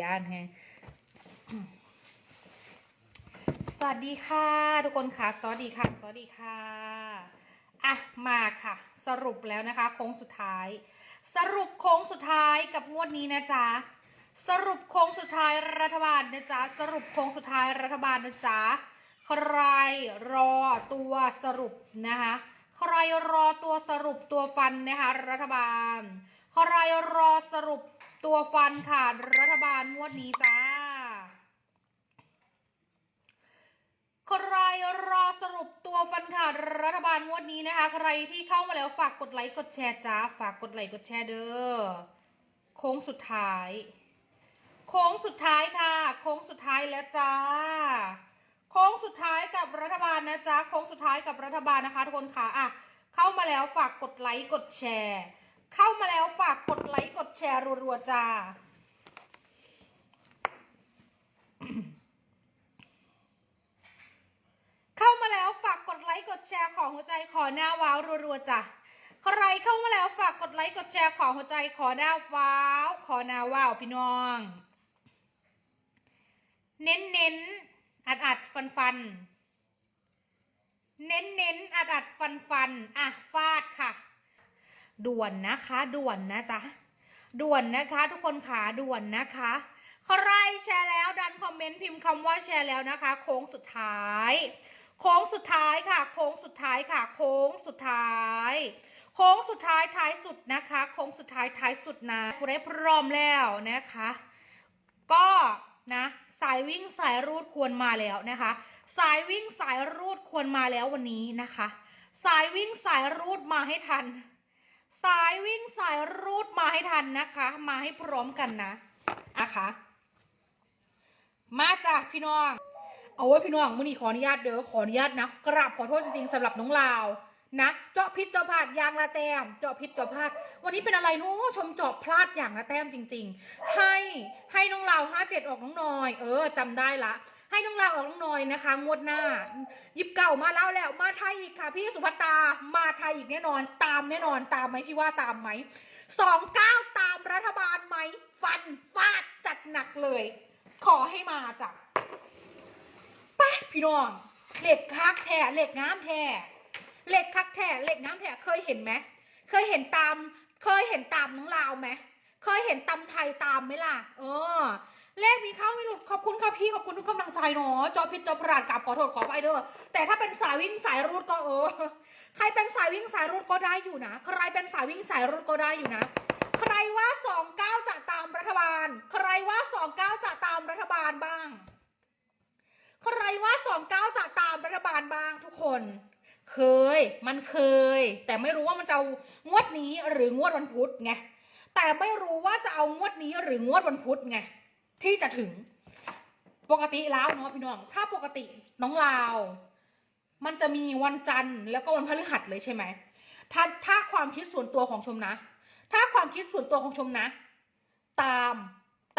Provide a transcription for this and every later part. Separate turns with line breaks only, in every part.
ยานแฮสวัสดีค่ะ ทุกคนค่ะ สวัสดีค่ะ สวัสดีค่ะอะมาค่ะ สรุปแล้วนะคะโค้งสุดท้าย สรุปโค้งสุดท้ายกับงวดนี้นะจ๊ะสรุปโค้งสุดท้ายรัฐบาลนะจ๊ะสรุปโค้งสุดท้ายรัฐบาลนะจ๊ะใครรอตัวสรุปนะคะใครรอตัวสรุปตัวฟันนะคะรัฐบาล ใครรอสรุปตัวฟันค่ะ รัฐบาลงวดนี้จ้า ใครรอสรุปตัวฟันค่ะ รัฐบาลงวดนี้นะคะ ใครที่เข้ามาแล้วฝากกดไลค์กดแชร์จ้า ฝากกดไลค์กดแชร์เด้อ โค้งสุดท้าย โค้งสุดท้ายค่ะ โค้งสุดท้ายแล้วจ้า โค้งสุดท้ายกับรัฐบาลนะจ๊ะ โค้งสุดท้ายกับรัฐบาลนะคะทุกคนค่ะ อะ เข้ามาแล้วฝากกดไลค์กดแชร์ เข้ามาแล้วฝากกดไลค์กดแชร์รัวๆจ้า เข้ามาแล้วฝากกดไลค์กดแชร์ของหัวใจขอหน้าว้าวรัวๆจ้ะใครเข้ามาแล้วฝากกดไลค์กดแชร์ของหัวใจขอหน้าว้าว ขอหน้าว้าวพี่น้อง เน้นเน้นอัดอัดฟันฟันเน้นเน้นอัดอัดฟันฟันอะฟาดค่ะ ด่วนนะคะด่วนนะจ๊ะด่วนนะคะ ทุกคนขาด่วนนะคะ ใครแชร์แล้วดันคอมเมนต์พิมพ์คำว่าแชร์แล้วนะคะ โค้งสุดท้าย โค้งสุดท้ายค่ะ โค้งสุดท้ายค่ะ โค้งสุดท้าย โค้งสุดท้ายท้ายสุดนะคะ โค้งสุดท้ายท้ายสุดนะคุณได้พร้อมแล้วนะคะ ก็นะสายวิ่งสายรูดควรมาแล้วนะคะ สายวิ่งสายรูดควรมาแล้ววันนี้นะคะ สายวิ่งสายรูดมาให้ทัน สายวิ่งสายรูดมาให้ทันนะคะ มาให้พร้อมกันนะนะคะมาจากพี่น้อง เอาไว้พี่น้องมื่อนี้ขออนุญาตเด้อขออนุญาตนะกราบขอโทษจริงๆสำหรับน้องลาว นะ เจาะพิษเจาะพลาดยางละแต้ม เจาะพิษเจาะพลาด วันนี้เป็นอะไรนาะชมเจาะพลาดอย่างละแต้มจริง ๆ ให้ให้น้องลาห้าเจ็ดออกน้องนอย เออจำได้ละ ให้น้องลาออกน้องนอยนะคะงวดหน้ายิบเก่ามาแล้วแล้วมาไทยอีกค่ะ พี่สุภัตตามาไทยอีกแน่นอน ตามแน่นอนตามไหมพี่ว่าตามไหมสองเก้าตามรัฐบาลไหมฟันฟาดจัดหนักเลย ขอให้มาจ้ะไปพี่น้องเหล็กคักแท้เหล็กงามแท้ เหล็กคักแท้เหล็กงามแท้เคยเห็นไหมเคยเห็นตาม เคยเห็นตามน้องลาวไหมเคยเห็นตำไทยตามไหมล่ะ เออ เลขมีเข้าไม่หลุดขอบคุณค่ะพี่ขอบคุณทุกกำลังใจเนาะจอพิษจอพรานกับขอโทษขอไปเด้อแต่ถ้าเป็นสายวิ่งสายรูดก็เออ ใครเป็นสายวิ่งสายรูดก็ได้อยู่นะใครเป็นสายวิ่งสายรูดก็ได้อยู่นะ ใครว่าสองเก้าจะตามรัฐบาล ใครว่าสองเก้าจะตามรัฐบาลบ้าง ใครว่าสองเก้าจะตามรัฐบาลบ้างทุกคน เคย มันเคย แต่ไม่รู้ว่ามันจะเอางวดนี้หรืองวดวันพุธไง แต่ไม่รู้ว่าจะเอางวดนี้หรืองวดวันพุธไงที่จะถึง ปกติแล้วเนาะพี่น้อง ถ้าปกติน้องลาว มันจะมีวันจันทร์แล้วก็วันพฤหัสเลยใช่ไหมถ้าถ้าความคิดส่วนตัวของชมนะ ถ้าความคิดส่วนตัวของชมนะ ตาม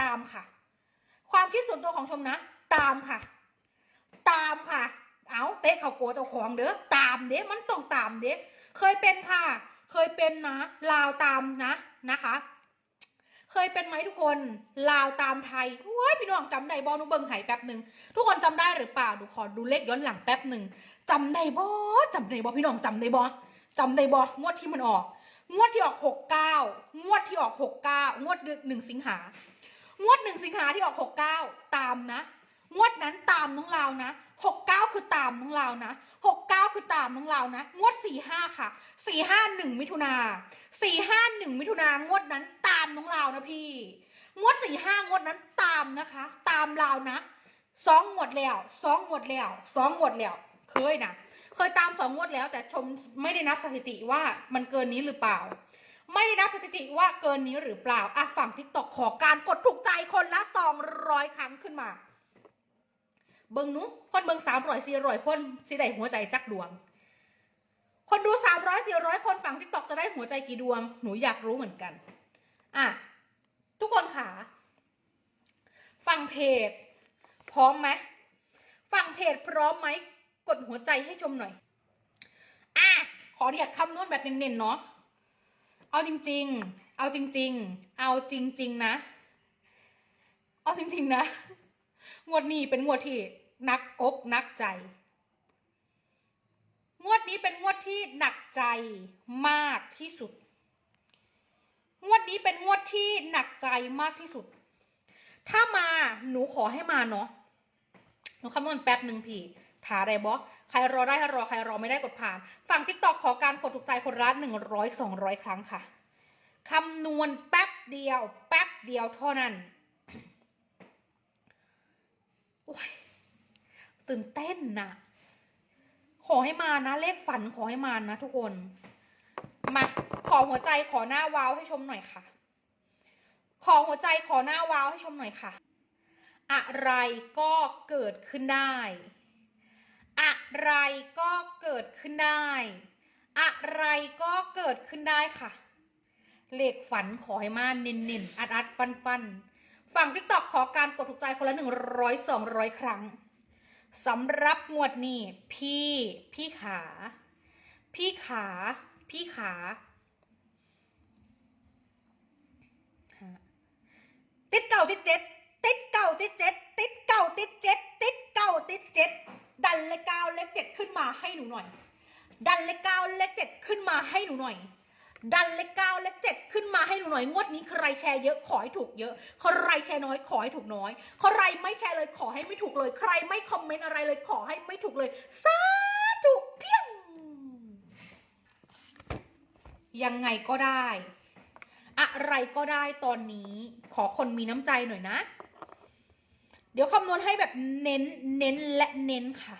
ตามค่ะ ความคิดส่วนตัวของชมนะ ตามค่ะ ตามค่ะ เอาเตะเขาโกเจ้าของเด้อตามเด้มันต้องตามเด้เคยเป็นค่ะ เคยเป็นนะลาวตามนะนะคะ เคยเป็นไหมทุกคนลาวตามไทยว้ายพี่น้องจำได้บอนุเบิงไห้แป๊บหนึ่งทุกคนจำได้หรือเปล่าดูขอดูเลขย้อนหลังแป๊บหนึ่งจำได้บอจำได้บอพี่น้องจำได้บอจำได้บองวดที่มันออก งวดที่ออกหกเก้างวดที่ออกหกเก้างวดหนึ่งสิงหางวดหนึ่งสิงหาที่ออกหกเก้าตามนะ งวดนั้นตามน้องลาวนะหกเก้าคือตามน้องลานะหกเก้าคือตามน้องลานะ งวดสี่ห้าค่ะสี่ห้าหนึ่งมิถุนาสี่ห้าหนึ่งมิถุนางวดนั้นตามน้องลานะพี่ งวดสี่ห้างวดนั้นตามนะคะ ตามลานะสองงวดแล้วสองงวดแล้วสองงวดแล้วเคยนะเคยตามสองงวดแล้วแต่ชมไม่ได้นับสถิติว่ามันเกินนี้หรือเปล่า ไม่ได้นับสถิติว่าเกินนี้หรือเปล่าอะฝั่งทิกตอกขอการกดถูกใจคนละสองร้อยครั้งขึ้นมา เบิงหนุคนเบิงสามร้อยสี่ร้อยคนสิได้หัวใจจักดวง คนดูสามร้อยสี่ร้อยคนฝั่งทิกตอกจะได้หัวใจกี่ดวง หนูอยากรู้เหมือนกัน อะ ทุกคนค่ะฟังเพจ พร้อมไหมฟังเพจพร้อมไหมกดหัวใจให้ชมหน่อย อะ ขอเรียกคำนวณแบบเน้นๆเนาะเอาจริง ๆ เอาจริง ๆ เอาจริง ๆ นะ เอาจริง ๆ นะ งวดนี้เป็นงวดที่ นักอกนักใจ งวดนี้เป็นงวดที่หนักใจมากที่สุด งวดนี้เป็นงวดที่หนักใจมากที่สุด ถ้ามาหนูขอให้มาเนาะหนูคำนวณแป๊บหนึ่งพี่ถาอะไรบอใครรอได้รอใครรอไม่ได้กดผ่าน ฝั่งทิกตอกขอการกดถูกใจคนละหนึ่งร้อยสองร้อยครั้งค่ะคำนวณแป๊บเดียว แป๊บเดียวเท่านั้นโอ้ย ตื่นเต้นนะขอให้มานะเลขฝันขอให้มานะทุกคน มาขอหัวใจขอหน้าว้าวให้ชมหน่อยค่ะ ขอหัวใจขอหน้าว้าวให้ชมหน่อยค่ะ อะไรก็เกิดขึ้นได้ อะไรก็เกิดขึ้นได้ อะไรก็เกิดขึ้นได้ค่ะ เลขฝันขอให้มาเน้นๆอัดอัดฟันฟันๆฝั่งทิกตอกขอการกดถูกใจคนละหนึ่งร้อยสองร้อยครั้ง สำหรับงวดนี้พี่ พี่ขา พี่ขา พี่ขา ติดเก่าติดเจ็ดติดเก่าติดเจ็ดติดเก่าติดเจ็ดติดเก่าติดเจ็ดดันเลขเก้าเลขเจ็ดขึ้นมาให้หนูหน่อย ดันเลขเก้าเลขเจ็ดขึ้นมาให้หนูหน่อย ดันเลขเก้าเลขเจ็ดขึ้นมาให้หนูหน่อยงวดนี้ใครแชร์เยอะขอให้ถูกเยอะใครแชร์น้อยขอให้ถูกน้อยใครไม่แชร์เลยขอให้ไม่ถูกเลย ใครไม่คอมเมนต์อะไรเลยขอให้ไม่ถูกเลยสาธุเพียงยังไงก็ได้ อะไรก็ได้ตอนนี้ ขอคนมีน้ำใจหน่อยนะ เดี๋ยวคำนวณให้แบบเน้นเน้นและเน้นค่ะ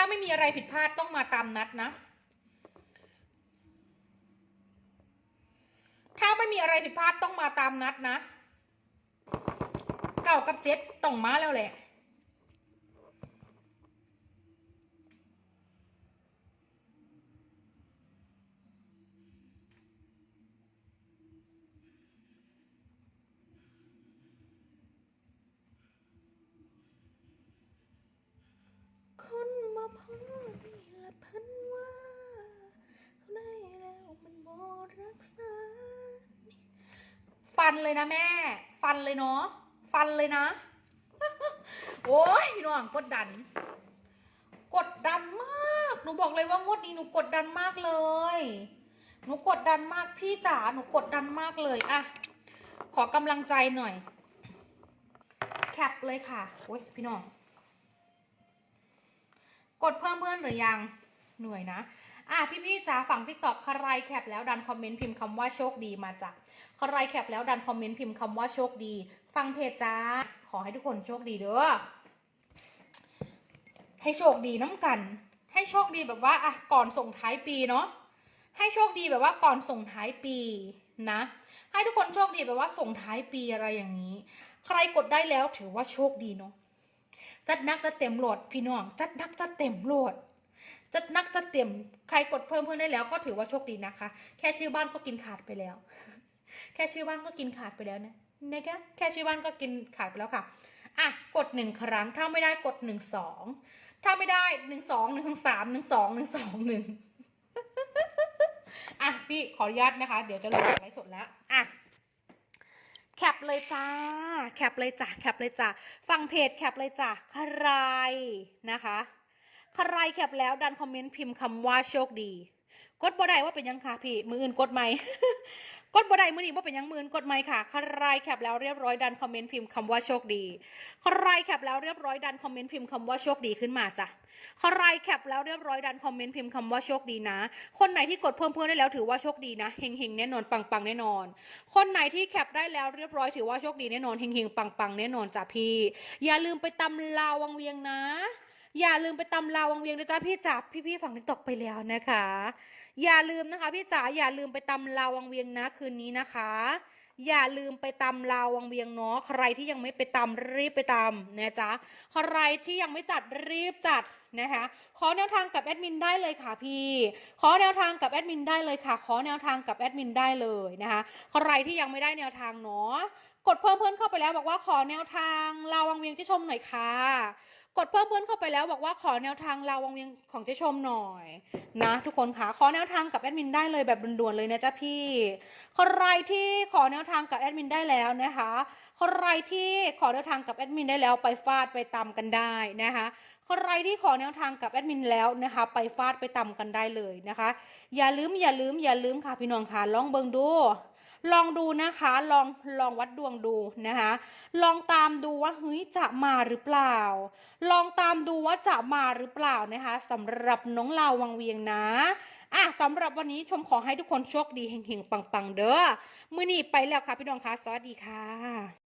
ถ้าไม่มีอะไรผิดพลาดต้องมาตามนัดนะ ถ้าไม่มีอะไรผิดพลาดต้องมาตามนัดนะ เก่ากับเจ็ดต้องมาแล้วแหละ คนมา พอนี่ละพันว่าได้แล้วมันบอรักษาฟันเลยนะแม่ ฟันเลยเนาะ ฟันเลยนะ โอ้ยพี่น้องกดดัน กดดันมาก หนูบอกเลยว่างวดนี้หนูกดดันมากเลย หนูกดดันมากพี่จ๋า หนูกดดันมากเลยอะขอกำลังใจหน่อย แคปเลยค่ะ โอ้ยพี่น้อง กดเพิ่มเพื่อนหรือยังเหนื่อยนะ อะพี่ๆจ๋าฝั่งทิกตอกใครแคปแล้วดันคอมเมนต์พิมพ์คำว่าโชคดีมาจ้ะใครแคปแล้วดันคอมเมนต์พิมพ์คำว่าโชคดี ฟังเพจจ้า ขอให้ทุกคนโชคดีเด้อ ให้โชคดีน้ำกัน ให้โชคดีแบบว่าอะก่อนส่งท้ายปีเนาะ ให้โชคดีแบบว่าก่อนส่งท้ายปีนะ ให้ทุกคนโชคดีแบบว่าส่งท้ายปีอะไรอย่างนี้ ใครกดได้แล้วถือว่าโชคดีเนาะ จัดนักจัดเต็มโหลดพี่น้อง จัดนักจัดเต็มโหลดจัดนักจัดเต็มใครกดเพิ่มเพื่อนได้แล้วก็ถือว่าโชคดีนะคะ แค่ชื่อบ้านก็กินขาดไปแล้ว แค่ชื่อบ้านก็กินขาดไปแล้วนะนะคะแค่ชื่อบ้านก็กินขาดไปแล้วค่ะอะกดหนึ่งครั้งถ้าไม่ได้กดหนึ่งสองถ้าไม่ได้หนึ่งสองหนึ่งสามหนึ่งสองหนึ่งสองหนึ่งอะพี่ขออนุญาตนะคะ เดี๋ยวจะลงไลฟ์สดแล้วอะ แคปเลยจ้า แคปเลยจ้า แคปเลยจ้า ฟังเพจแคปเลยจ้า ใครนะคะ ใครแคปแล้วดันคอมเมนต์พิมพ์คำว่าโชคดี กดบ่ได้ว่าเป็นยังค่ะพี่ มืออื่นกดไหม กดบ่ไดมือนี้ว่าเป็นยังมืออื่นกดไมค่ะ ใครแคปแล้วเรียบร้อยดันคอมเมนต์พิมพ์คำว่าโชคดี ใครแคปแล้วเรียบร้อยดันคอมเมนต์พิมพ์คำว่าโชคดีขึ้นมาจ้ะ ใครแคปแล้วเรียบร้อยดันคอมเมนต์พิมพ์คำว่าโชคดีนะ คนไหนที่กดเพิ่มเพื่อนได้แล้วถือว่าโชคดีนะเฮงเฮงแน่นอนปังปังแน่นอน คนไหนที่แคปได้แล้วเรียบร้อยถือว่าโชคดีแน่นอนเฮงเฮงปังปังแน่นอนจ้ะพี่ อย่าลืมไปตำลาวังเวียงนะ อย่าลืมไปตำลาวังเวียงนะจ๊ะพี่จ๋าพี่ๆฝั่งทิกตอกไปแล้วนะคะ อย่าลืมนะคะพี่จ๋าอย่าลืมไปตำลาวังเวียงนะคืนนี้นะคะ อย่าลืมไปตาลาวังเวียงเนาะใครที่ยังไม่ไปตารีบไปตามนะจ๊ะใครที่ยังไม่จัดรีบจัดนะคะขอแนวทางกับแอดมินได้เลยค่ะพี่ ขอแนวทางกับแอดมินได้เลยค่ะ ขอแนวทางกับแอดมินได้เลยนะคะใครที่ยังไม่ได้แนวทางเนาะกดเพิ่มเพื่อนเข้าไปแล้วบอกว่าขอแนวทางลาวังเวียงเจะชมหน่อยค่ะ กดเพิ่มเพื่อนเข้าไปแล้วบอกว่าขอแนวทางลาววงเวียงของเจะชมหน่อยนะทุกคนคะขอแนวทางกับแอดมินได้เลยแบบด่วนๆเลยนะจ๊ะพี่ใครที่ขอแนวทางกับแอดมินได้แล้วนะคะใครที่ขอแนวทางกับแอดมินได้แล้วไปฟาดไปตากันได้นะคะใครที่ขอแนวทางกับแอดมินแล้วนะคะไปฟาดไปตากันได้เลยนะคะ อย่าลืมอย่าลืมอย่าลืมค่ะพี่น้องค่ะลองเบิงดู ลองดูนะคะลองลองวัดดวงดูนะคะลองตามดูว่าเฮ้ยจะมาหรือเปล่า ลองตามดูว่าจะมาหรือเปล่านะคะสำหรับน้องลาววังเวียงนะอะสำหรับวันนี้ชมขอให้ทุกคนโชคดีเฮงๆปังๆเด้อมือนี้ไปแล้วค่ะพี่น้องคะสวัสดีค่ะ